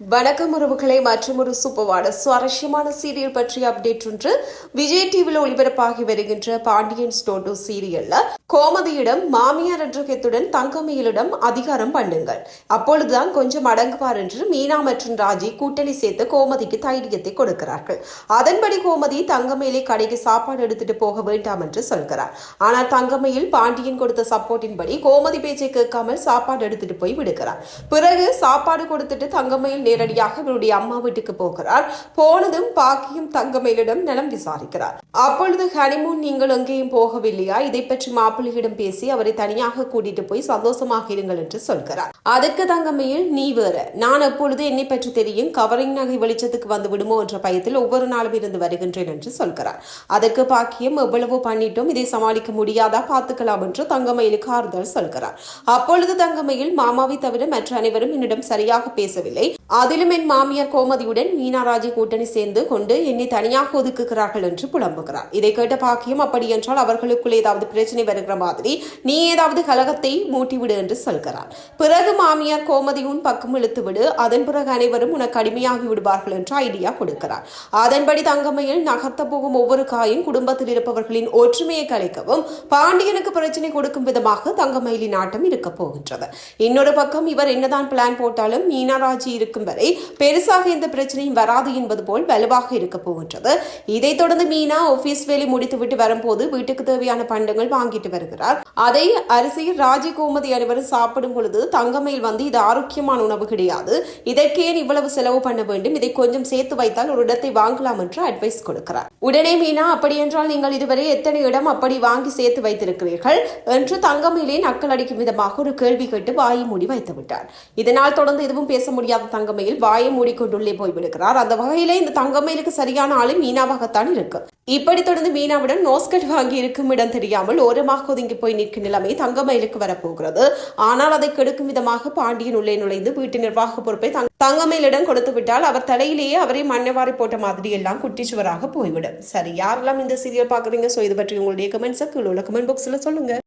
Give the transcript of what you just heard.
வணக்கம் உறவுகளை மற்றும் ஒரு சூப்பர்வான சுவாரஸ்யமான சீரியல் பற்றிய அப்டேட் ஒன்று விஜய் டிவியில் ஒளிபரப்பாகி வருகின்ற பாண்டியன் ஸ்டோட்டோ சீரியல்ல. கோமதியிடம் மாமியார் என்ற கெத்துடன் தங்கமயிலிடம் அதிகாரம் பண்ணுங்கள். அப்பொழுதுதான் கொஞ்சம் அடங்குவார் என்று மீனா மற்றும் ராஜி கூட்டணி சேர்த்து கோமதிக்கு தைரியத்தை கொடுக்கிறார்கள். அதன்படி கோமதி தங்கமயிலை கடைக்கு சாப்பாடு எடுத்துட்டு போக வேண்டாம் என்று சொல்கிறார். ஆனால் தங்கமயில் பாண்டியன் கொடுத்த சப்போர்ட்டின்படி கோமதி பேச்சை கேட்காமல் சாப்பாடு எடுத்துட்டு போய் விடுகிறார். பிறகு சாப்பாடு கொடுத்துட்டு தங்கமயில் நேரடியாக இவருடைய அம்மா வீட்டுக்கு போகிறார். போனதும் பாக்கியும் தங்கமயிலிடம் நலம் விசாரிக்கிறார். அப்பொழுது ஹனிமூன் நீங்கள் எங்கேயும் போகவில்லையா? இதை பற்றி மாப்பிள்ளையிடம் பேசி அவரை தனியாக கூட்டிட்டு போய் சந்தோஷமாக இருங்கள் என்று சொல்கிறார். அதுக்கு தங்கமையில் நீ வேற. நான் எப்பொழுது என்னை பற்றி தெரியும். கவரிங் நகை வெளிச்சத்துக்கு வந்து விடுமோ என்ற பயத்தில் ஒவ்வொரு நாளும் இருந்து வருகின்றேன் என்று சொல்கிறார். அதற்கு பாக்கியம் எவ்வளவோ பண்ணிட்டோம். இதை சமாளிக்க முடியாதா? பார்த்துக்கலாம் என்று தங்கமயிலுக்கு ஆறுதல் சொல்கிறார். அப்பொழுது தங்கமயில் மாமாவை தவிர மற்ற அனைவரும் என்னிடம் சரியாக பேசவில்லை. அதிலும் என் மாமியார் கோமதியுடன் மீனாராஜி கூட்டணி சேர்ந்து கொண்டு என்னை தனியாக ஒதுக்குகிறார்கள் என்று புலம்புகிறார். இதை கேட்ட பாக்கியம் அப்படி என்றால் அவர்களுக்குள் ஏதாவது பிரச்சனை வருகிற மாதிரி நீ ஏதாவது கலகத்தை மூட்டிவிடு என்று சொல்கிறார். பிறகு மாமியார் கோமதியுன் பக்கம் இழுத்து விடு அதன் பிறகு அனைவரும் உனக்கு அடிமையாகி விடுவார்கள் என்று ஐடியா கொடுக்கிறார். அதன்படி தங்கமையில் நகர்த்த போகும் ஒவ்வொரு காயும் குடும்பத்தில் இருப்பவர்களின் ஒற்றுமையை கலைக்கவும் பாண்டியனுக்கு பிரச்சனை கொடுக்கும் விதமாக தங்கமயிலின் ஆட்டம் இருக்க போகின்றது. இன்னொரு பக்கம் இவர் என்னதான் பிளான் போட்டாலும் மீனாராஜி இருக்கும் வரை பெருசாக எந்த பிரச்சனையும் வராது என்பது போல் வலுவாக இருக்க போகின்றது. இதைத் தொடர்ந்து மீனா ஆபீஸ் வேலை முடித்துவிட்டு வரும்போது வீட்டுக்கு தேவையான பண்டங்கள் வாங்கிட்டு வருகிறார். அதை அரிசி ராஜி கோமதி அனைவரும் சாப்பிடும் பொழுது தங்கமையில் வந்து இது ஆரோக்கியமான உணவு கிடையாது. இதற்கேன் இவ்வளவு செலவு பண்ண வேண்டும்? இதை கொஞ்சம் சேர்த்து வைத்தால் ஒரு இடத்தை வாங்கலாம் என்று அட்வைஸ் கொடுக்கிறார். உடனே மீனா அப்படி என்றால் நீங்கள் இதுவரை எத்தனை இடம் அப்படி வாங்கி சேர்த்து வைத்திருக்கிறீர்கள்? என்று தங்கமயிலே நக்கல் அடிக்கும் விதமாக ஒரு கேள்வி கேட்டு வாயை மூடி வைத்து விட்டார் இதனால் தொடர்ந்து எதுவும் பேச முடியாத தங்க தங்கமயில் வாயை மூடிக்கொண்டுள்ளே போய்விடுகிறார் அந்த வகையிலே இந்த தங்கமயிலுக்கு சரியான ஆளு மீனாவாகத்தான் இருக்கு. இப்படி தொடர்ந்து மீனாவுடன் நோஸ்கட் வாங்கி இருக்கும் இடம் தெரியாமல் ஓரமாக ஒதுங்கி போய் நிற்கும் நிலைமை தங்கமயிலுக்கு வரப்போகிறது. ஆனால் அதை கெடுக்கும் விதமாக பாண்டியன் உள்ளே நுழைந்து வீட்டு நிர்வாக பொறுப்பை தங்க- தங்கமயிலிடம் கொடுத்து விட்டால் அவர் தலையிலேயே அவரை மண்ணவாரி போட்ட மாதிரி எல்லாம் குட்டிச்சுவராக போய்விடும். சரி யாரெல்லாம் இந்த சீரியல் பாக்குறீங்க சோ இது பற்றி உங்களுடைய கமெண்ட்ஸை கீழே உள்ள கமெண்ட் பாக்ஸ்ல சொல்லுங்க.